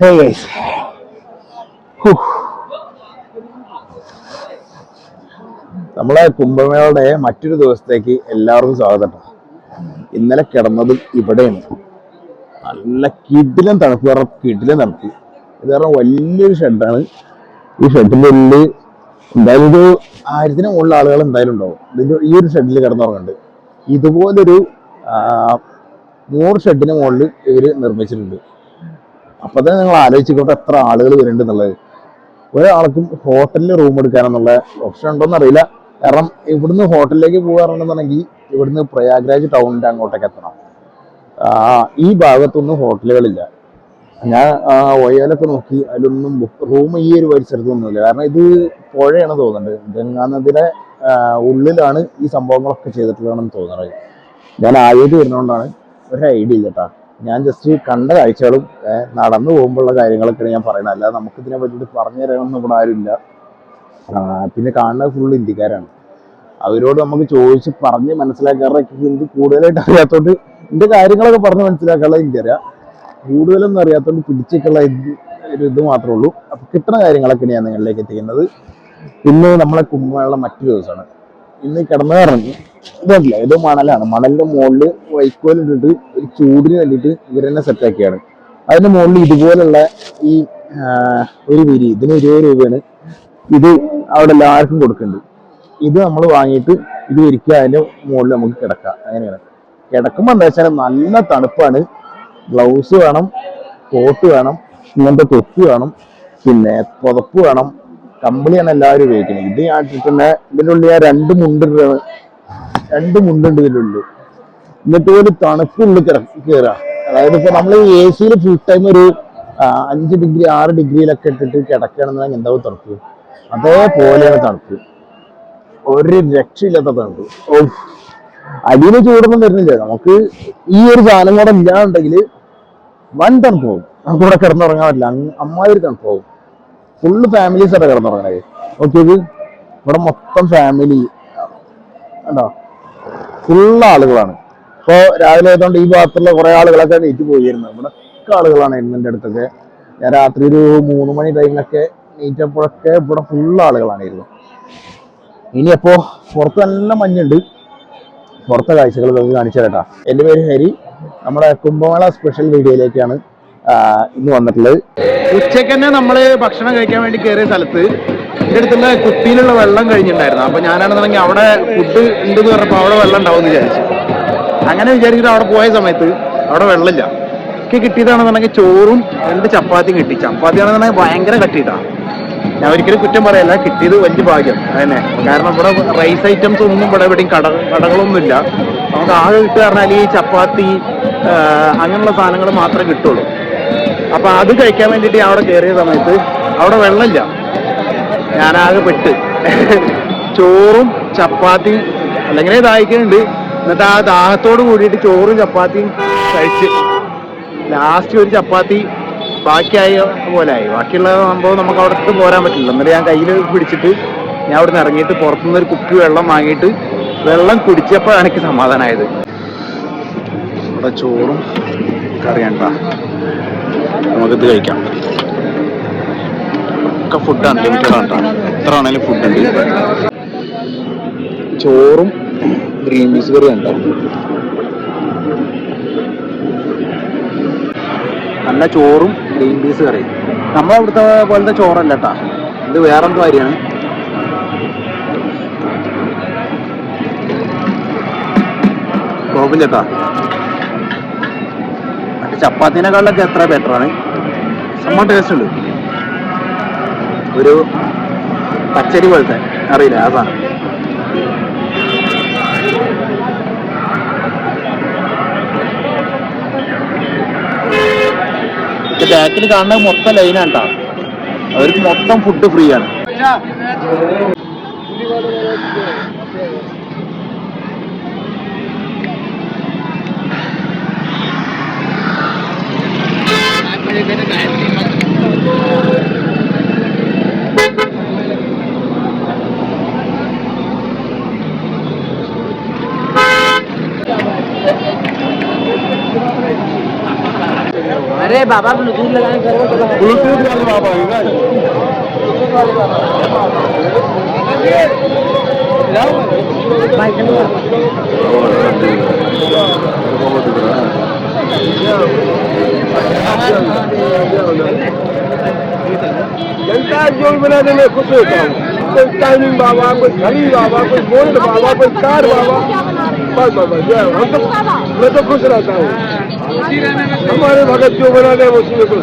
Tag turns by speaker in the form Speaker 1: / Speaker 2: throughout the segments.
Speaker 1: Guys. Whew. നമ്മളെ കുംഭമേളയുടെ മറ്റൊരു ദിവസത്തേക്ക് എല്ലാവർക്കും സ്വാഗതം ഇന്നലെ കിടന്നത് ഇവിടെയാണ്. നല്ല കിടിലം തണുപ്പ് കാരണം കിടിലം തണുപ്പ്. ഇത് കാരണം വലിയൊരു ഷെഡാണ്. ഈ ഷെഡിന്റെ ഉള്ളിൽ എന്തായാലും ഒരു ആയിരത്തിന് മുകളിൽ ആളുകൾ എന്തായാലും ഉണ്ടാവും. ഇതിന്റെ ഈ ഒരു ഷെഡിൽ കിടന്നുറങ്ങുന്നുണ്ട് ഇതുപോലൊരു നൂറ് ഷെഡിന് മുകളിൽ ഇവർ നിർമ്മിച്ചിട്ടുണ്ട്. അപ്പൊ തന്നെ നിങ്ങൾ ആലോചിച്ചിക്കോട്ടെ എത്ര ആളുകൾ വരുന്നുണ്ട് എന്നുള്ളത്. ഒരാൾക്കും ഹോട്ടലിൽ റൂം എടുക്കാനെന്നുള്ള ഓപ്ഷൻ ഉണ്ടോ അറിയില്ല കാരണം ഇവിടുന്ന് ഹോട്ടലിലേക്ക് പോകാറുണ്ടെന്നുണ്ടെങ്കിൽ ഇവിടുന്ന് പ്രയാഗ്രാജ് ടൗണിന്റെ അങ്ങോട്ടേക്ക് എത്തണം. ഈ ഭാഗത്തൊന്നും ഹോട്ടലുകളില്ല. ഞാൻ ഒയാലൊക്കെ നോക്കി അതിലൊന്നും റൂം ഈ ഒരു പരിസരത്തൊന്നുമില്ല കാരണം ഇത് പുഴയാണ് തോന്നുന്നത് ഗംഗാ നദിയുടെ ഉള്ളിലാണ് ഈ സംഭവങ്ങളൊക്കെ ചെയ്തിട്ടുള്ളതെന്ന് തോന്നുന്നത്. ഞാൻ ആദ്യമായിട്ട് വരുന്നതുകൊണ്ടാണ് ഒരു ഐഡിയ ഇല്ല ഞാൻ ജസ്റ്റ് കണ്ട കാഴ്ചകളും നടന്നു പോകുമ്പോഴുള്ള കാര്യങ്ങളൊക്കെയാണ് ഞാൻ പറയുന്നത്. അല്ലാതെ നമുക്ക് ഇതിനെ പറ്റിയിട്ട് പറഞ്ഞു തരാനൊന്നും ഇവിടെ ആരുമില്ല. പിന്നെ കാണുന്നത് ഫുൾ ഇന്ത്യക്കാരാണ്. അവരോട് നമുക്ക് ചോദിച്ച് പറഞ്ഞ് മനസ്സിലാക്കാറ് ഹിന്ദി കൂടുതലായിട്ട് അറിയാത്തോണ്ട് ഇതിന്റെ കാര്യങ്ങളൊക്കെ പറഞ്ഞ് മനസ്സിലാക്കാനുള്ള ഹിന്ദി അറിയാം. കൂടുതലൊന്നും അറിയാത്തോണ്ട് പിടിച്ചേക്കുള്ള ഇത് ഒരു ഇത് മാത്രമേ ഉള്ളൂ. അപ്പൊ കിട്ടുന്ന കാര്യങ്ങളൊക്കെ ഞാൻ നിങ്ങളിലേക്ക് എത്തിക്കുന്നത്. പിന്നെ നമ്മളെ കുംഭമേള മറ്റൊരു ദിവസമാണ്. ഇന്ന് കിടന്നു ഇറങ്ങി ഇതല്ല ഇത് മണലാണ്. മണലിന്റെ മുകളിൽ വൈക്കോലിട്ടിട്ട് ഒരു ചൂടിന് വേണ്ടിയിട്ട് ഇവരെന്നെ സെറ്റാക്കിയാണ് അതിന്റെ മുകളിൽ ഇതുപോലുള്ള ഈ ഒരു വിരി ഇതിന് ഇരുപത് രൂപയാണ്. ഇത് അവിടെ എല്ലാവർക്കും കൊടുക്കുന്നുണ്ട്. ഇത് നമ്മൾ വാങ്ങിയിട്ട് ഇത് ഒരിക്കൽ അതിന്റെ മുകളിൽ നമുക്ക് കിടക്കാം. അങ്ങനെയാണ്. കിടക്കുമ്പോൾ എന്താ വെച്ചാൽ നല്ല തണുപ്പാണ്. ഗ്ലൗസ് വേണം കോട്ട് വേണം ഇങ്ങനത്തെ തൊപ്പി വേണം പിന്നെ പുതപ്പ് വേണം കമ്പിളിയാണ് എല്ലാവരും ഉപയോഗിക്കുന്നത്. ഇത് ഞാൻ ഇട്ടിട്ടുള്ള ഇതിന്റെ ഉള്ളിൽ ഞാൻ രണ്ട് മുണ്ടിട്ടാണ് രണ്ട് മുണ്ടുണ്ട് ഇതിന്റെ ഉള്ളിൽ. എന്നിട്ട് ഒരു തണുപ്പുള്ളിൽ കയറുക അതായത് ഇപ്പൊ നമ്മൾ എ സിയിൽ ഫുൾ ടൈം ഒരു അഞ്ച് ഡിഗ്രി ആറ് ഡിഗ്രിയിലൊക്കെ ഇട്ടിട്ട് കിടക്കുകയാണെന്നുണ്ടെങ്കിൽ എന്താവും തണുപ്പ്? അതേപോലെയാണ് തണുപ്പ്. ഒരു രക്ഷയില്ലാത്ത തണുപ്പ്. ഓ അടിയിൽ ചൂടൊന്നും വരുന്നില്ല. നമുക്ക് ഈ ഒരു സാധനം കൂടെ ഇല്ലാന്നുണ്ടെങ്കിൽ വൻ പോകും നമുക്ക് ഇവിടെ കിടന്നുറങ്ങാൻ പറ്റില്ല. അമ്മാതിരി പോകും ഫുള്ള് ഫാമിലീസ് ആണ് ഓക്കെ ഇത് ഇവിടെ മൊത്തം ഫാമിലി കണ്ടോ? ഫുള്ള് ആളുകളാണ്. ഇപ്പോൾ രാവിലെ ആയതുകൊണ്ട് ഈ ഭാഗത്തുള്ള കുറേ ആളുകളൊക്കെ നീറ്റ് പോയിരുന്നു. ഇവിടെ ഒക്കെ ആളുകളാണ് ഇന്നിന്റെ അടുത്തൊക്കെ. ഞാൻ രാത്രി ഒരു മൂന്ന് മണി ടൈമിലൊക്കെ നീറ്റപ്പോഴൊക്കെ ഇവിടെ ഫുള്ള് ആളുകളാണിരുന്നു ഇനിയപ്പോൾ പുറത്ത് നല്ല മഞ്ഞുണ്ട്. പുറത്തെ കാഴ്ചകൾ നമുക്ക് കാണിച്ചു തരട്ടാ എന്റെ പേര് ഹരി. നമ്മുടെ കുംഭമേള സ്പെഷ്യൽ വീഡിയോയിലേക്കാണ് ഇന്ന് വന്നിട്ടുള്ളത്.
Speaker 2: ഉച്ചയ്ക്ക് തന്നെ നമ്മൾ ഭക്ഷണം കഴിക്കാൻ വേണ്ടി കയറിയ സ്ഥലത്ത് എന്റെ അടുത്തുള്ള വെള്ളം കഴിഞ്ഞിട്ടുണ്ടായിരുന്നു. അപ്പൊ ഞാനാണെന്നുണ്ടെങ്കിൽ അവിടെ ഫുഡ് ഉണ്ട് എന്ന് പറഞ്ഞപ്പോൾ അവിടെ വെള്ളം ഉണ്ടാവും എന്ന് വിചാരിച്ചു. അങ്ങനെ വിചാരിച്ചിട്ട് അവിടെ പോയ സമയത്ത് അവിടെ വെള്ളമില്ല. എനിക്ക് കിട്ടിയതാണെന്നുണ്ടെങ്കിൽ ചോറും രണ്ട് ചപ്പാത്തിയും കിട്ടി. ചപ്പാത്തി ആണെന്നുണ്ടെങ്കിൽ ഭയങ്കര കട്ടിയിട്ടാണ് ഞാൻ ഒരിക്കലും കുറ്റം പറയല്ല കിട്ടിയത് വലിയ ഭാഗ്യം. അതന്നെ. കാരണം ഇവിടെ റൈസ് ഐറ്റംസ് ഒന്നും ഇവിടെ എവിടെയും കട കടകളൊന്നും ഇല്ല നമുക്ക് ആകെ കിട്ടുക പറഞ്ഞാൽ ഈ ചപ്പാത്തി അങ്ങനെയുള്ള സാധനങ്ങൾ മാത്രമേ കിട്ടുള്ളൂ. അപ്പൊ അത് കഴിക്കാൻ വേണ്ടിട്ട് അവിടെ കയറിയ സമയത്ത് അവിടെ വെള്ളമില്ല. ഞാനാകെ പെട്ട്. ചോറും ചപ്പാത്തിയും അല്ലെങ്കിൽ ദാഹിക്കുന്നുണ്ട്. എന്നിട്ട് ആ ദാഹത്തോട് കൂടിയിട്ട് ചോറും ചപ്പാത്തിയും കഴിച്ച് ലാസ്റ്റ് ഒരു ചപ്പാത്തി ബാക്കിയായ പോലെ ആയി. ബാക്കിയുള്ള സംഭവം നമുക്ക് അവിടെ പോരാൻ പറ്റില്ല. എന്നിട്ട് ഞാൻ കയ്യിൽ പിടിച്ചിട്ട് ഞാൻ അവിടെ നിന്ന് ഇറങ്ങിയിട്ട് പുറത്തുനിന്ന് ഒരു കുപ്പി വെള്ളം വാങ്ങിയിട്ട് വെള്ളം കുടിച്ചപ്പോഴാണ് എനിക്ക് സമാധാനമായത്. ഇവിടെ ചോറും കറിയണ്ട നമുക്കിത് കഴിക്കാം. ഒക്കെ ഫുഡ് അൺലിമിറ്റഡ് ആണ് എത്ര ആണെങ്കിലും ഫുഡ് ഉണ്ട്. ചോറും ഗ്രീൻ പീസ് കറി ഉണ്ട് നല്ല ചോറും ഗ്രീൻ പീസ് കറി നമ്മളെ അവിടുത്തെ പോലത്തെ ചോറല്ല കേട്ടാ ഇത് വേറെന്തോ കാര്യമാണ് കുഴപ്പമില്ല കേട്ടാ മറ്റേ ചപ്പാത്തിനെക്കാളിലൊക്കെ എത്ര ബെറ്ററാണ് സംഭവം ടേസ്റ്റ് ഉണ്ട്. ഒരു പച്ചരി പോലത്തെ. അറിയില്ല ആ സാധനം ബാക്കിൽ കാണുന്നത് മൊത്തം ലൈനാണ് കേട്ടോ അവർക്ക് മൊത്തം ഫുഡ് ഫ്രീ ആണ്.
Speaker 3: धीरे धीरे गायत्री ارے بابا
Speaker 1: بلوٹوتھ لگائیں کرو۔ بلوٹوتھ والے
Speaker 4: بابا ہیں نا بھائی جنتا جوڑ بنا دے میں خوش ہوتا ہوں کوئی ٹائمنگ بابا کوئی گھڑی بابا کوئی گولڈ بابا کوئی کار بابا بس بابا جی ہم تو میں تو خوش رہتا ہوں ہمارے بھگت جو بنا دے وہ اسی میں خوش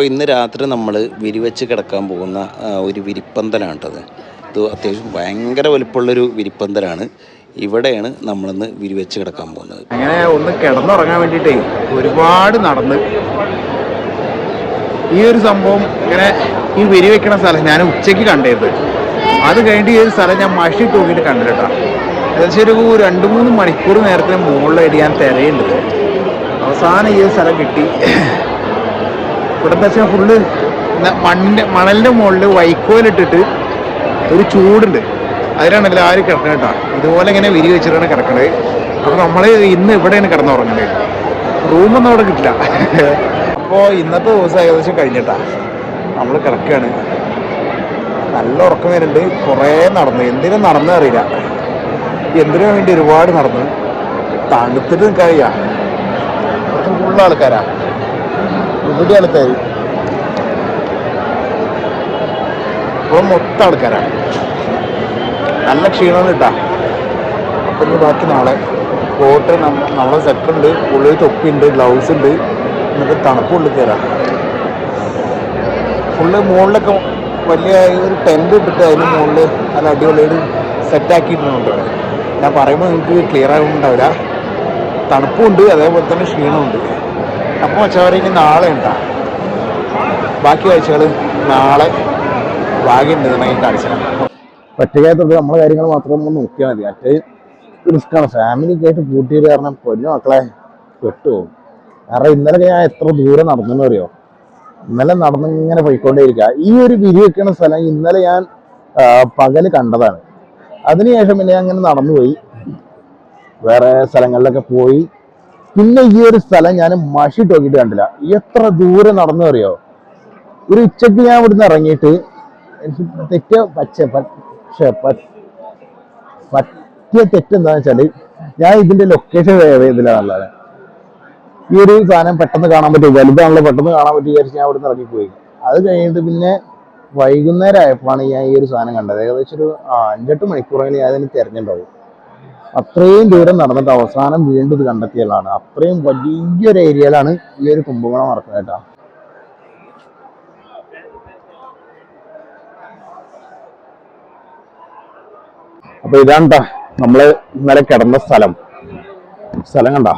Speaker 5: അപ്പോൾ ഇന്ന് രാത്രി നമ്മൾ വിരിവെച്ച് കിടക്കാൻ പോകുന്ന ഒരു വിരിപ്പന്തലാണ് കേട്ടത് ഇത് അത്യാവശ്യം ഭയങ്കര വലുപ്പമുള്ളൊരു വിരിപ്പന്തലാണ്. ഇവിടെയാണ് നമ്മളിന്ന് വിരിവെച്ച് കിടക്കാൻ പോകുന്നത്.
Speaker 1: അങ്ങനെ ഒന്ന് കിടന്നുറങ്ങാൻ വേണ്ടിയിട്ടേ ഒരുപാട് നടന്ന് ഈ ഒരു സംഭവം ഇങ്ങനെ ഈ വിരിവെക്കണ സ്ഥലം ഞാൻ ഉച്ചയ്ക്ക് കണ്ടിരുന്നത് അത് കഴിഞ്ഞിട്ട് ഈ ഒരു സ്ഥലം ഞാൻ മഷി തൂക്കിയിട്ട് കണ്ടിട്ടാ ഏകദേശം ഒരു രണ്ട് മൂന്ന് മണിക്കൂർ നേരത്തിന് മുകളിലായിട്ട് ഞാൻ തിരയുണ്ട് അവസാനം ഈ ഒരു സ്ഥലം കിട്ടി. ഇവിടെ വെച്ചാൽ ഫുള്ള് മണ്ണിന്റെ മണലിന്റെ മുകളിൽ വൈക്കോലിട്ടിട്ട് ഒരു ചൂടുണ്ട്. അതിലാണ് എല്ലാവരും കിടക്കുന്നത് കേട്ടോ ഇതുപോലെ ഇങ്ങനെ വിരി വെച്ചിട്ടാണ് കിടക്കുന്നത് അപ്പോൾ നമ്മൾ ഇന്ന് ഇവിടെയാണ് കിടന്നുറങ്ങുന്നത് റൂമൊന്നും അവിടെ കിട്ടില്ല. അപ്പോൾ ഇന്നത്തെ ദിവസം ഏകദേശം കഴിഞ്ഞിട്ടാ. നമ്മൾ കിടക്കുകയാണ് നല്ല ഉറക്കം വരുന്നുണ്ട്. കുറേ നടന്നു. എന്തിനും നടന്നു അറിയില്ല. എന്തിനു വേണ്ടി ഒരുപാട് നടന്നു. തണുത്തിട്ട് നിൽക്കാറിയാ ഫുള്ള് ആൾക്കാരാ. ആൾക്കാർ ഇപ്പോൾ മൊത്തം ആൾക്കാരാണ് നല്ല ക്ഷീണം കിട്ടാ അപ്പം ഇനി ബാക്കി നാളെ. കോട്ട് നമ്മളെ സെറ്റ് ഉണ്ട്. ഉള്ളിൽ തൊപ്പിയുണ്ട് ഗ്ലൗസ് ഉണ്ട്. എന്നിട്ട് തണുപ്പ് ഉള്ളിൽ കയറാം ഫുള്ള് മുകളിലൊക്കെ വലിയ ഒരു ടെന്റ് ഇട്ടിട്ട് അതിന് മുകളിൽ നല്ല അടിപൊളിയായിട്ട് സെറ്റാക്കിയിട്ടുണ്ട് ഇവിടെ ഞാൻ പറയുമ്പോൾ നിങ്ങൾക്ക് ക്ലിയർ ആകുന്നുണ്ടാവില്ല തണുപ്പുണ്ട് അതേപോലെ തന്നെ ക്ഷീണമുണ്ട് അപ്പോൾ ഇനി നാളെ ഉണ്ടാ. ബാക്കി കാഴ്ചകൾ നാളെ ഭാഗ്യമുണ്ടെന്നുണ്ടെങ്കിൽ നമ്മളെ കാര്യങ്ങൾ മാത്രം ഒന്ന് നോക്കിയാൽ മതി. മറ്റേ റിസ്ക്കാണ് ഫാമിലിക്കായിട്ട് കൂട്ടിയത് കാരണം പൊന്നു മക്കളെ പെട്ടുപോകും കാരണം ഇന്നലെ ഞാൻ എത്ര ദൂരം നടന്നെന്ന് അറിയോ? ഇന്നലെ നടന്നിങ്ങനെ പോയിക്കൊണ്ടേയിരിക്കുക ഈ ഒരു വിരി വെക്കുന്ന സ്ഥലം. ഇന്നലെ ഞാൻ പകൽ കണ്ടതാണ്. അതിനുശേഷം പിന്നെ ഞാൻ അങ്ങനെ നടന്നുപോയി. വേറെ സ്ഥലങ്ങളിലൊക്കെ പോയി. പിന്നെ ഈ ഒരു സ്ഥലം ഞാൻ മഷി ടോക്കിയിട്ട് കണ്ടില്ല. എത്ര ദൂരെ നടന്നു അറിയോ? ഒരു ഉച്ചയ്ക്ക് ഞാൻ ഇവിടുന്ന് ഇറങ്ങിയിട്ട് എനിക്ക് തെറ്റ പച്ച പക്ഷെ പറ്റിയ തെറ്റ് വെച്ചാൽ ഞാൻ ഇതിന്റെ ലൊക്കേഷൻ ഇതിലാണുള്ളത് ഈ ഒരു സാധനം പെട്ടെന്ന് കാണാൻ പറ്റും. വലുതാണല്ലോ പെട്ടെന്ന് കാണാൻ പറ്റും വിചാരിച്ച് ഞാൻ ഇവിടുന്ന് ഇറങ്ങി ഇറങ്ങിപ്പോയി അത് കഴിഞ്ഞിട്ട് പിന്നെ വൈകുന്നേരം ആയപ്പോഴാണ് ഞാൻ ഈ ഒരു സാധനം കണ്ടത്. ഏകദേശം ഒരു അഞ്ചെട്ട് മണിക്കൂറെങ്കിലും ഞാൻ അതിന് തിരഞ്ഞിട്ടുണ്ടാവും. അത്രയും ദൂരം നടന്നിട്ട് അവസാനം വീണ്ടും കണ്ടെത്തിയതാണ്. അത്രയും വലിയൊരു ഏരിയയിലാണ് ഈ ഒരു കുംഭകോണം നടക്കുന്നത് കേട്ടോ. അപ്പൊ ഇതാണ് നമ്മൾ ഇന്നലെ കിടന്ന സ്ഥലം. സ്ഥലം കണ്ട?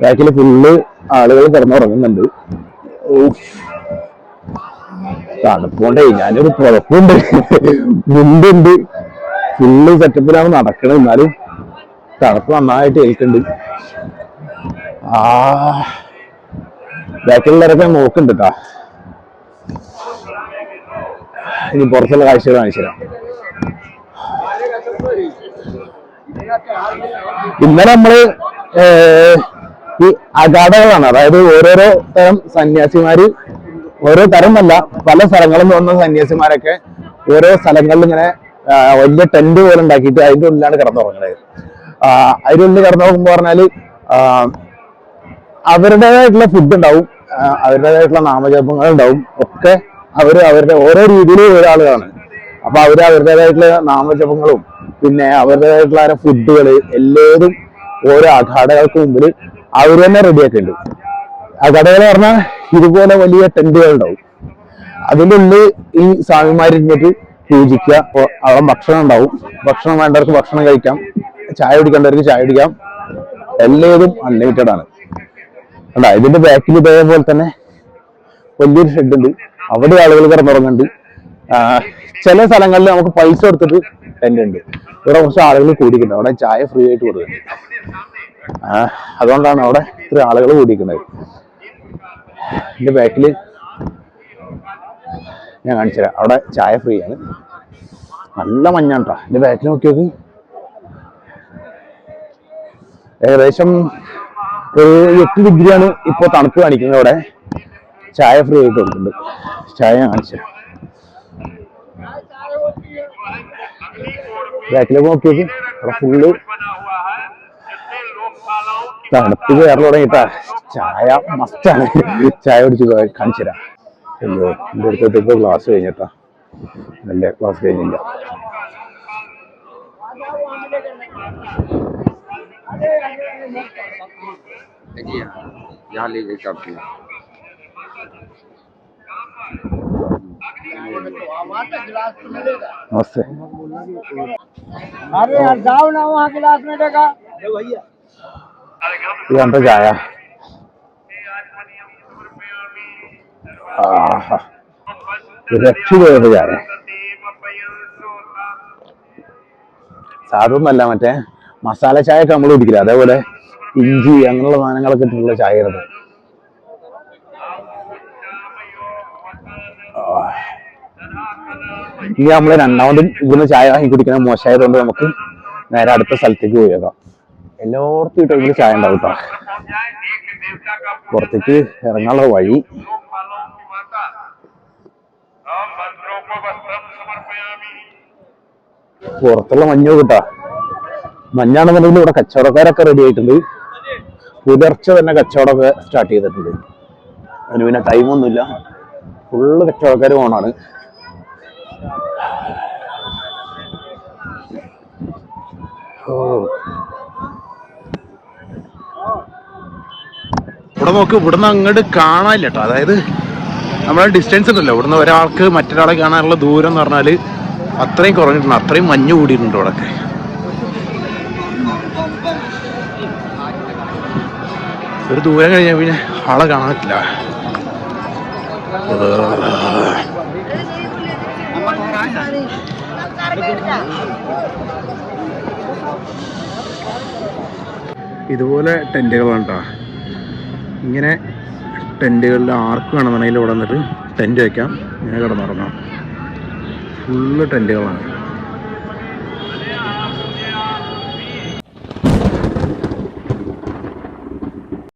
Speaker 1: ബാക്കിൽ ഫുള്ള് ആളുകൾ കിടന്നുറങ്ങുന്നുണ്ട്. തണുപ്പുണ്ടേ ഞാനൊരു പുറപ്പുണ്ട്. മുണ്ടുണ്ട്. ഫുള്ള് സെറ്റപ്പിലാണ് നടക്കണത്. എന്നാലും തണുപ്പ് നന്നായിട്ട് ഏൽക്കുന്നുണ്ട് ആ. ബാക്കിലുള്ളവരൊക്കെ നോക്കുന്നുണ്ട് കേട്ടാ ഇനി പുറത്തുള്ള കാഴ്ചകൾ കാണിച്ചു തരാം. ഇന്നലെ നമ്മൾ ഈ അഗാധകളാണ്. അതായത് ഓരോരോ തരം സന്യാസിമാര് ഓരോ തരം അല്ല പല സ്ഥലങ്ങളിൽ നിന്ന് വന്ന സന്യാസിമാരൊക്കെ ഓരോ സ്ഥലങ്ങളിൽ ഇങ്ങനെ വലിയ ടെന്റ് പോലെ ഉണ്ടാക്കിയിട്ട് അതിന്റെ ഉള്ളിലാണ് കിടന്നുറങ്ങുന്നത് അതിന്റെ ഉള്ളിൽ കിടന്നുറങ്ങുമ്പോൾ പറഞ്ഞാൽ അവരുടേതായിട്ടുള്ള ഫുഡ് ഉണ്ടാവും അവരുടേതായിട്ടുള്ള നാമജപങ്ങൾ ഉണ്ടാവും. ഒക്കെ അവർ അവരുടെ ഓരോ രീതിയിൽ ഓരോ ആളുകളാണ് അപ്പൊ അവർ അവരുടേതായിട്ടുള്ള നാമജപങ്ങളും പിന്നെ അവരുടേതായിട്ടുള്ള ഫുഡുകൾ എല്ലാവരും ഓരോ അഖാടകൾക്ക് മുമ്പിൽ അവർ തന്നെ റെഡിയാക്കുന്നുണ്ട് അഖാടകൾ പറഞ്ഞാൽ ഇതുപോലെ വലിയ ടെന്റുകൾ ഉണ്ടാവും. അതിന്റെ ഉള്ളിൽ ഈ സ്വാമിമാരിരുന്നിട്ട് പൂജിക്കുക അവിടെ ഭക്ഷണം ഉണ്ടാവും. ഭക്ഷണം വേണ്ടവർക്ക് ഭക്ഷണം കഴിക്കാം. ചായ കുടിക്കേണ്ടവർക്ക് ചായ കുടിക്കാം. എല്ലാതും അൺലിമിറ്റഡ് ആണ്. കണ്ടാ? ഇതിന്റെ ബാക്കിൽ ഇതേപോലെ തന്നെ വലിയൊരു ഷെഡ് ഉണ്ട്. അവിടെ ആളുകൾ കിടന്നുറങ്ങുന്നുണ്ട്. ചില സ്ഥലങ്ങളിൽ നമുക്ക് പൈസ കൊടുത്തിട്ട് ടെന്റ് ഉണ്ട്. ഇവിടെ കുറച്ച് ആളുകൾ കൂടിയിട്ടുണ്ട്. അവിടെ ചായ ഫ്രീ ആയിട്ട് കൊടുക്കുന്നുണ്ട്. അതുകൊണ്ടാണ് അവിടെ ഇത്ര ആളുകൾ കൂടിയിരിക്കുന്നത് ഇതിന്റെ ബാക്കിൽ ഞാൻ കാണിച്ചു തരാം അവിടെ ചായ ഫ്രീ ആണ്. നല്ല മഞ്ഞാണ് കേട്ടോ എന്റെ ബാക്കിൽ നോക്കി നോക്ക് ഏകദേശം ഒരു എട്ട് ഡിഗ്രിയാണ് ഇപ്പോൾ തണുപ്പ് കാണിക്കുന്നത് അവിടെ. ചായ ഫ്രീ ആയിട്ട് കൊടുക്കുന്നുണ്ട് ചായ ഞാൻ കാണിച്ചു തരാം ബാക്കിലേക്ക് നോക്കി നോക്ക് അവിടെ ഫുള്ള് തണുപ്പ് കയറി തുടങ്ങിട്ടാ ചായ മസ്റ്റാണ് ചായ കുടിച്ച് കാണിച്ചു തരാം എന്തോ ഇവിടുത്തെ ക്ലാസ് കഴിഞ്ഞിട്ടാ നല്ല ക്ലാസ് കഴിഞ്ഞില്ല یہاں پہ جایا രക്ഷയില്ലാത്ത സാധനം അല്ല മറ്റേ മസാല ചായ ഒക്കെ നമ്മൾ കുടിക്കില്ല? അതേപോലെ ഇഞ്ചി അങ്ങനെയുള്ള സാധനങ്ങളൊക്കെ ഇട്ടിട്ടുള്ള ചായ ഇനി നമ്മൾ രണ്ടാമത് ഇവിടുന്ന് ചായ വാങ്ങി കുടിക്കുന്നത് മോശമായതുകൊണ്ട് നമുക്ക് നേരെ അടുത്ത സ്ഥലത്തേക്ക് പോയേക്കാം എല്ലാവർക്കും ഈ ചായ ഉണ്ടാവും കേട്ടോ. പുറത്തേക്ക് ഇറങ്ങാനുള്ള വഴി പുറത്തുള്ള മഞ്ഞ് കിട്ടാ മഞ്ഞാണെന്നുണ്ടെങ്കിൽ ഇവിടെ കച്ചവടക്കാരൊക്കെ റെഡി ആയിട്ടുണ്ട്. പുലർച്ചെ തന്നെ കച്ചവടമൊക്കെ സ്റ്റാർട്ട് ചെയ്തിട്ടുണ്ട്. അതിന് പിന്നെ ടൈമൊന്നുമില്ല ഫുള്ള് കച്ചവടക്കാർ പോണാണ്.
Speaker 2: ഇവിടെ നോക്ക് ഇവിടുന്ന് അങ്ങോട്ട് കാണാനില്ല കേട്ടോ അതായത് നമ്മളെ ഡിസ്റ്റൻസ് ഉണ്ടല്ലോ ഇവിടുന്ന് ഒരാൾക്ക് മറ്റൊരാളെ കാണാനുള്ള ദൂരം എന്ന് പറഞ്ഞാൽ അത്രയും കുറഞ്ഞിട്ടുണ്ട് അത്രയും മഞ്ഞ് കൂടിയിട്ടുണ്ട് അവിടെ ഒരു ദൂരം കഴിഞ്ഞാൽ പിന്നെ ആളെ കാണാറില്ല ഇതുപോലെ ടെന്റുകളാണ് കേട്ടോ ഇങ്ങനെ ടെന്റുകളിൽ ആർക്ക് വേണമെന്നുണ്ടെങ്കിൽ ഇവിടെ വന്നിട്ട് ടെന്റ് വയ്ക്കാം ഇങ്ങനെ കിടന്നുറങ്ങാം. ഫുള്ള് ടെന്റുകളാണ്